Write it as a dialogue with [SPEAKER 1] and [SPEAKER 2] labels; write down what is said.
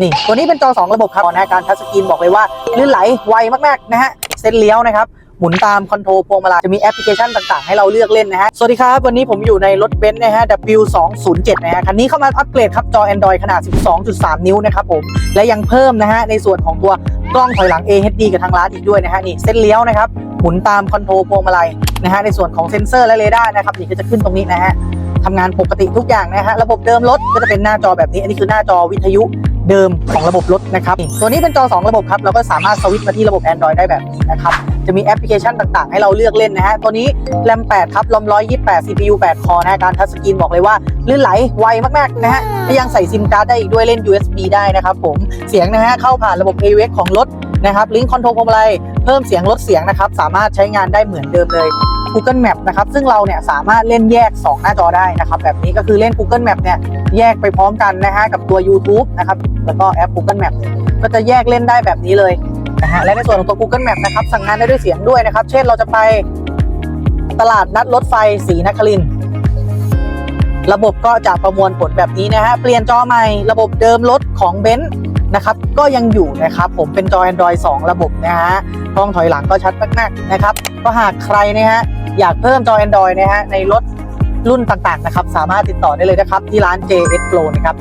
[SPEAKER 1] นี่ตัวนี้เป็นจอ 2 ระบบครับนะการทัชสกรีนบอกเลยว่าลื่นไหลไวมากๆนะฮะเส้นเลี้ยวนะครับหมุนตามคอนโทรลพวงมาลัยจะมีแอปพลิเคชันต่างๆ ให้เราเลือกเล่นนะฮะ สวัสดีครับ วันนี้ผมอยู่ในรถเบนซ์นะฮะ W207 นะฮะ คันนี้เข้ามาอัปเกรดครับ จอ Android ขนาด 12.3 นิ้วนะครับผม และยังเพิ่มนะฮะ ในส่วนของตัวกล้องถอยหลัง AHD กับทางร้านอีกด้วยนะฮะ นี่เส้นเลี้ยวนะครับ หมุนตามคอนโทรลพวงมาลัยนะฮะ ในส่วนของเซ็นเซอร์และเรดาร์นะครับนี่ก็จะขึ้นตรงนี้นะฮะทำงานปกติทุกอย่างนะฮะ ระบบเดิมรถก็จะเป็นหน้าจอแบบนี้ อันนี้คือหน้าจอวิทยุ เดิมของระบบรถนะครับ ตัวนี้เป็นจอ 2 ระบบครับ เราก็สามารถสวิตช์มาที่ระบบ Android ได้แบบนี้นะครับ จะมีแอปพลิเคชันต่างๆ ให้เราเลือกเล่นนะฮะ ตัวนี้แรม 8 ครับลม128 CPU 8 คอนะฮะการทัชสกรีนบอกเลยว่าลื่นไหลไวมากๆนะฮะและยังใส่ซิมการ์ดได้อีกด้วยเล่น USB ได้นะครับผม เสียงนะฮะเข้าผ่านระบบ AUX ของรถนะครับ ลิงก์คอนโทรลพวงมาลัยเพิ่มเสียงลดเสียงนะครับ สามารถใช้งานได้เหมือนเดิมเลย Google Map นะครับซึ่งเราเนี่ยสามารถเล่นแยก 2 หน้าจอได้นะครับแบบนี้ก็คือเล่น Google Map เนี่ยแยกไปพร้อมกันนะฮะกับตัว YouTube นะครับแล้วก็แอป Google Map เนี่ยก็จะแยกเล่นได้แบบนี้เลยนะฮะและในส่วนของตัว Google Map นะครับสั่งงานได้ด้วยเสียงด้วยนะครับ เช่นเราจะไปตลาดนัดรถไฟสีนครินทร์ ระบบก็จะประมวลผลแบบนี้นะฮะ เปลี่ยนจอใหม่ ระบบเดิมรถของเบนซ์นะครับ ก็ยังอยู่นะครับผมเป็นจอ Android 2 ระบบนะฮะกล้องถอยหลังก็ชัดมากๆนะครับ ก็หากใครนะฮะอยากเพิ่มจอ Android นะฮะในรถรุ่นต่างๆนะครับ สามารถติดต่อได้เลยนะครับ ที่ร้าน JS Pro นะครับ